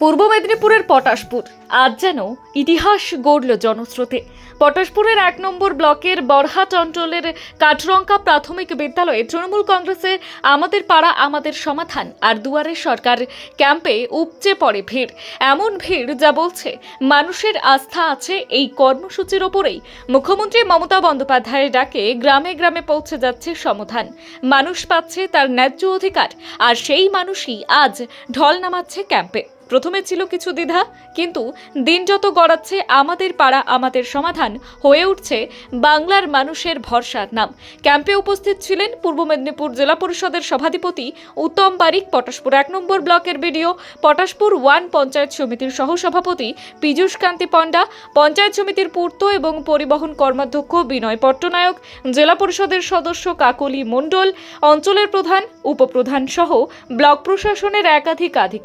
পূর্ব মেদিনীপুরের পটাশপুর। আজ যেন ইতিহাস গড়ল জনস্রোতে। পটাশপুরের এক নম্বর ব্লকের বরহাট অঞ্চলের কাঠরঙ্কা প্রাথমিক বিদ্যালয়ে তৃণমূল কংগ্রেসের আমাদের পাড়া, আমাদের সমাধান আর দুয়ারে সরকার ক্যাম্পে উপচে পড়ে ভিড়। এমন ভিড় যা বলছে মানুষের আস্থা আছে এই কর্মসূচির ওপরেই। মুখ্যমন্ত্রী মমতা বন্দ্যোপাধ্যায়ের ডাকে, গ্রামে গ্রামে পৌঁছে যাচ্ছে সমাধান। মানুষ পাচ্ছে তার ন্যায্য অধিকার আর সেই মানুষই আজ ঢল নামাচ্ছে ক্যাম্পে। প্রথমে ছিল কিছু দ্বিধা, কিন্তু দিন যত গড়াচ্ছে, আমাদের পাড়া আমাদের সমাধান হয়ে উঠছে বাংলার মানুষের ভরসার নাম। ক্যাম্পে উপস্থিত ছিলেন পূর্ব মেদিনীপুর জেলা পরিষদের সভাধিপতি উত্তম বারিক পটাশপুর এক নম্বর ব্লকের বিডিও, পটাশপুর ওয়ান পঞ্চায়েত সমিতির সহসভাপতি পীযূষ কান্তি পণ্ডা, পঞ্চায়েত সমিতির পূর্ত এবং পরিবহন কর্মাধ্যক্ষ বিনয় পট্টনায়ক, জেলা পরিষদের সদস্য কাকলি মণ্ডল, অঞ্চলের প্রধান, উপপ্রধান সহ ব্লক প্রশাসনের একাধিক আধিক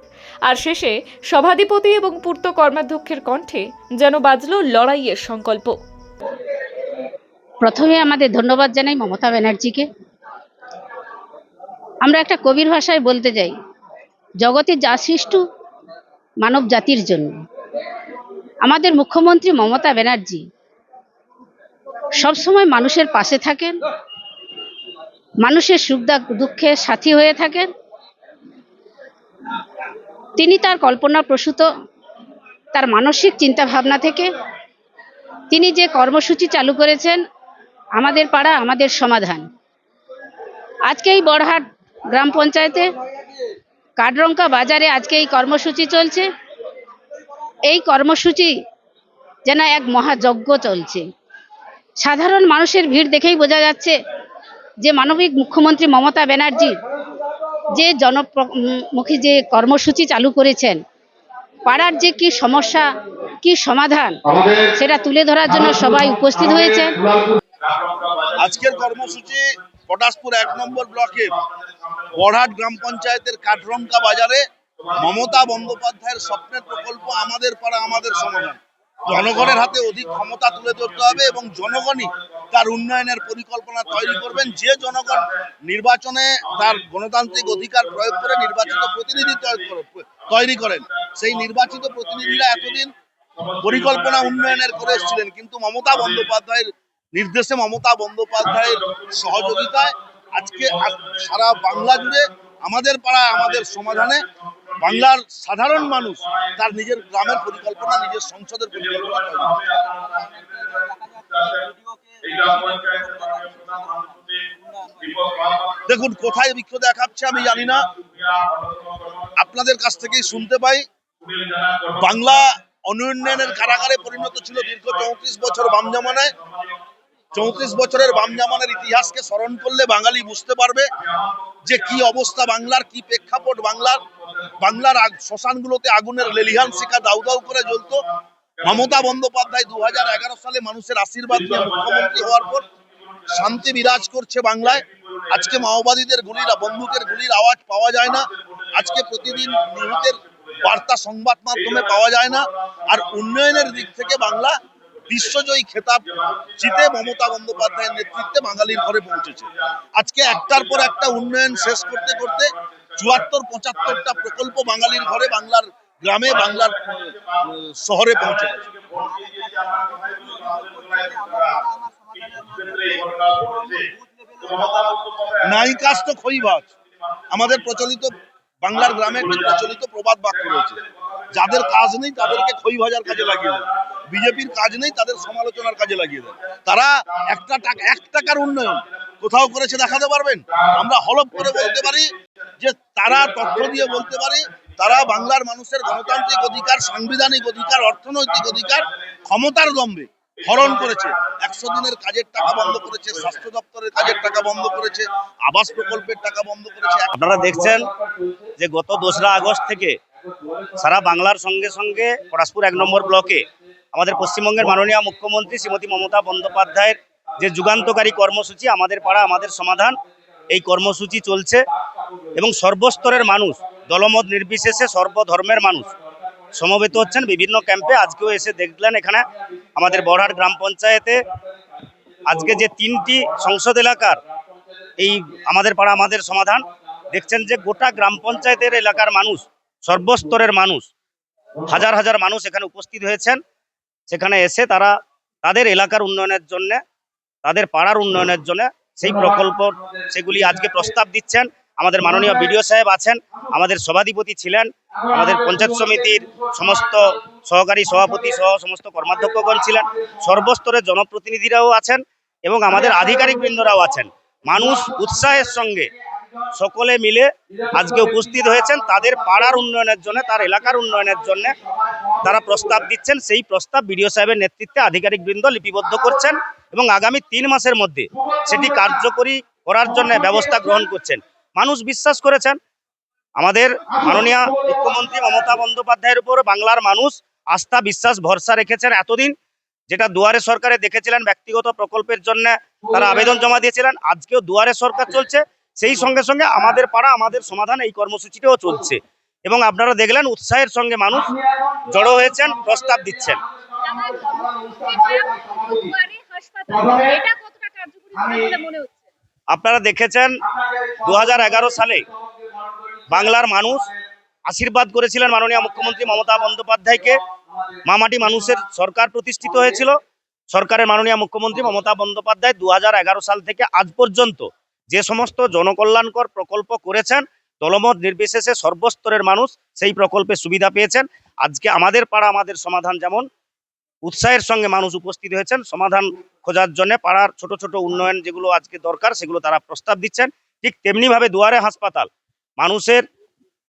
আর শেষে সভাধিপতি এবং পূর্ত কর্মাধ্যক্ষের কণ্ঠে যেন বাজল লড়াইয়ের সংকল্প। প্রথমে আমাদের ধন্যবাদ জানাই মমতা ব্যানার্জিকে। আমরা একটা কবির ভাষায় বলতে যাই, জগতে যা সৃষ্টু মানব জাতির জন্য। আমাদের মুখ্যমন্ত্রী মমতা ব্যানার্জি সবসময় মানুষের পাশে থাকেন, মানুষের সুখ দুঃখে সাথী হয়ে থাকেন তিনি তার কল্পনা প্রসূত, তার মানসিক চিন্তা ভাবনা থেকে। তিনি যে কর্মসূচি চালু করেছেন, আমাদের পাড়া, আমাদের সমাধান। আজকে এই বড়হাট গ্রাম পঞ্চায়েতে কাঠরঙ্কা বাজারে আজকে এই কর্মসূচি চলছে। এই কর্মসূচি যেন এক মহাযজ্ঞ চলছে। সাধারণ মানুষের ভিড় দেখেই বোঝা যাচ্ছে যে মানবিক মুখ্যমন্ত্রী মমতা ব্যানার্জি যে জনমুখী যে কর্মসূচি চালু করেছেন পাড়ার যে কি সমস্যা কি সমাধান সেটা তুলে ধরার জন্য সবাই উপস্থিত হয়েছে আজকের কর্মসূচি পটাশপুর এক নম্বর ব্লকের বড়হাট গ্রাম পঞ্চায়েতের কাঠরঙ্কা বাজারে মমতা বন্দ্যোপাধ্যায়ের স্বপ্নের প্রকল্প আমাদের পাড়া আমাদের সমাধান। জনগণের হাতে অধিক ক্ষমতা তুলে ধরতে হবে এবং জনগণই তার উন্নয়নের পরিকল্পনা তৈরি করবেন। যে জনগণ নির্বাচনে তার গণতান্ত্রিক অধিকার প্রয়োগ করে নির্বাচিত প্রতিনিধি তৈরি করেন, সেই নির্বাচিত প্রতিনিধিরা এতদিন পরিকল্পনা উন্নয়নের করে এসেছিলেন। কিন্তু মমতা বন্দ্যোপাধ্যায়ের নির্দেশে মমতা বন্দ্যোপাধ্যায়ের সহযোগিতায় আজকে সারা বাংলা জুড়ে আমাদের পাড়ায়, আমাদের সমাধানে বাংলার সাধারণ মানুষ তার নিজের গ্রামের পরিকল্পনা, নিজের সংসদের পরিকল্পনা দেখুন, কোথায় বৃক্ষ দেখাচ্ছে আমি জানি না। আপনাদের কাছ থেকেই শুনতে পাই, বাংলা অনুন্নয়নের কারাগারে পরিণত ছিল দীর্ঘ চৌত্রিশ বছর বাম জামানায়। চৌত্রিশ বছরের বাম জামানের ইতিহাসকে স্মরণ করলে বাঙালি বুঝতে পারবে যে কি অবস্থা বাংলার, কি প্রেক্ষাপট বাংলার। বাংলার শ্মশানগুলোতে আগুনের লেলিহান শিখা দাউ দাউ করে জ্বলতো। মমতা বন্দ্যোপাধ্যায় দু হাজার এগারো সালে মানুষের আশীর্বাদ নিয়ে মুখ্যমন্ত্রী হওয়ার পর শান্তি বিরাজ করছে বাংলায়। আজকে মাওবাদীদের গুলির, বন্দুকের গুলির আওয়াজ পাওয়া যায় না। আজকে প্রতিদিন নিহতের বার্তা সংবাদ মাধ্যমে পাওয়া যায় না। আর উন্নয়নের দিক থেকে বাংলা বিশ্বজয়ী খেতাব জিতে মমতা বন্দ্যোপাধ্যায়ের নেতৃত্বে বাঙালির ঘরে পৌঁছেছে। আজকে একটার পর একটা উন্নয়ন শেষ করতে করতে চুয়াত্তর, পঁচাত্তরটা প্রকল্প বাঙালির ঘরে বাংলার গ্রামে, বাংলার শহরে পৌঁছে গেছে। তো আমাদের প্রচলিত বাংলার গ্রামে প্রচলিত প্রবাদ বাক্য রয়েছে। যাদের কাজ নেই তাদেরকে খই ভাজার কাজে লাগিয়ে দেয় বিজেপির কাজ নেই, তাদের সমালোচনার কাজে লাগিয়ে দেয় তারা একটা টাকা এক টাকার উন্নয়ন কোথাও করেছে দেখাতে পারবেন? আমরা হলপ করে বলতে পারি যে তারা তথ্য দিয়ে বলতে পারি, তারা বাংলার মানুষের গণতান্ত্রিক অধিকার, সাংবিধানিক অধিকার, অর্থনৈতিক অধিকার, ক্ষমতার দম্ভে হরণ করেছে। একশো দিনের কাজের টাকা বন্ধ করেছে, স্বাস্থ্য দপ্তরের কাজের টাকা বন্ধ করেছে, আবাস প্রকল্পের টাকা বন্ধ করেছে। আপনারা দেখছেন যে গত দোসরা আগস্ট থেকে সারা বাংলার সঙ্গে সঙ্গে পরাশপুর এক নম্বর ব্লকে আমাদের পশ্চিমবঙ্গের মাননীয় মুখ্যমন্ত্রী শ্রীমতী মমতা বন্দ্যোপাধ্যায়ের যে যুগান্তকারী কর্মসূচি আমাদের পাড়া আমাদের সমাধান এই কর্মসূচি চলছে এবং সর্বস্তরের মানুষ দলমত নির্বিশেষে সর্বধর্মের মানুষ সমবেত হচ্ছেন। বিভিন্ন ক্যাম্পে আজকেও এসে দেখলেন এখানে আমাদের বড়হাট গ্রাম পঞ্চায়েতে আজকে যে তিনটি সংসদ এলাকার এই আমাদের পাড়া আমাদের সমাধান দেখছেন যে গোটা গ্রাম পঞ্চায়েতের এলাকার মানুষ সর্বস্তরের মানুষ হাজার হাজার মানুষ এখানে উপস্থিত হয়েছেন। সেখানে এসে তারা তাদের এলাকার উন্নয়নের জন্য, তাদের পাড়ার উন্নয়নের জন্য সেই প্রকল্প সেগুলি আজকে প্রস্তাব দিচ্ছেন। আমাদের মাননীয় বিডিও সাহেব আছেন, আমাদের সভাধিপতি ছিলেন, আমাদের পঞ্চায়েত সমিতির সমস্ত সহকারী সভাপতি সহ সমস্ত কর্মাধ্যক্ষগণ ছিলেন, সর্বস্তরের জনপ্রতিনিধিরাও আছেন এবং আমাদের আধিকারিক বৃন্দরাও আছেন। মানুষ উৎসাহের সঙ্গে সকলে মিলে আজকে উপস্থিত হয়েছেন। তাদের পাড়ার উন্নয়নের জন্য, তার এলাকার উন্নয়নের জন্য তারা প্রস্তাব দিচ্ছেন। সেই প্রস্তাব বিডিও সাহেবের নেতৃত্বে আধিকারিক বৃন্দ লিপিবদ্ধ করছেন এবং আগামী তিন মাসের মধ্যে সেটি কার্যকরী করার জন্য ব্যবস্থা গ্রহণ করছেন। মানুষ বিশ্বাস করেছেন, আমাদের মাননীয় মুখ্যমন্ত্রী মমতা বন্দ্যোপাধ্যায়ের উপর বাংলার মানুষ আস্থা, বিশ্বাস, ভরসা রেখেছেন এতদিন। যেটা দুয়ারে সরকারে দেখেছিলেন ব্যক্তিগত প্রকল্পের জন্য তারা আবেদন জমা দিয়েছিলেন। আজকেও দুয়ারে সরকার চলছে। সেই সঙ্গে সঙ্গে আমাদের পাড়া আমাদের সমাধান এই কর্মসূচিটাও চলছে। এবং আপনারা দেখলেন উৎসাহের সঙ্গে মানুষ জড়ো হয়েছেন প্রস্তাব দিচ্ছেন। আপনারা দেখেছেন দু হাজার এগারো সালে বাংলার মানুষ আশীর্বাদ করেছিলেন মাননীয় মুখ্যমন্ত্রী মমতা বন্দ্যোপাধ্যায়কে। মামাটি মানুষের সরকার প্রতিষ্ঠিত হয়েছিল। সরকারের মাননীয় মুখ্যমন্ত্রী মমতা বন্দ্যোপাধ্যায় দু হাজার এগারো সাল থেকে আজ পর্যন্ত যে সমস্ত জনকল্যাণকর প্রকল্প করেছেন, দলমত নির্বিশেষে সর্বস্তরের মানুষ সেই প্রকল্পে সুবিধা পেয়েছেন। আজকে আমাদের পাড়া, আমাদের সমাধান যেমন, উৎসাহের সঙ্গে মানুষ উপস্থিত হয়েছেন, সমাধান খোঁজার জন্য পাড়ার ছোট ছোট উন্নয়ন যেগুলো আজকে দরকার, সেগুলো তারা প্রস্তাব দিচ্ছেন। ঠিক তেমনিভাবে দুয়ারে হাসপাতাল, মানুষের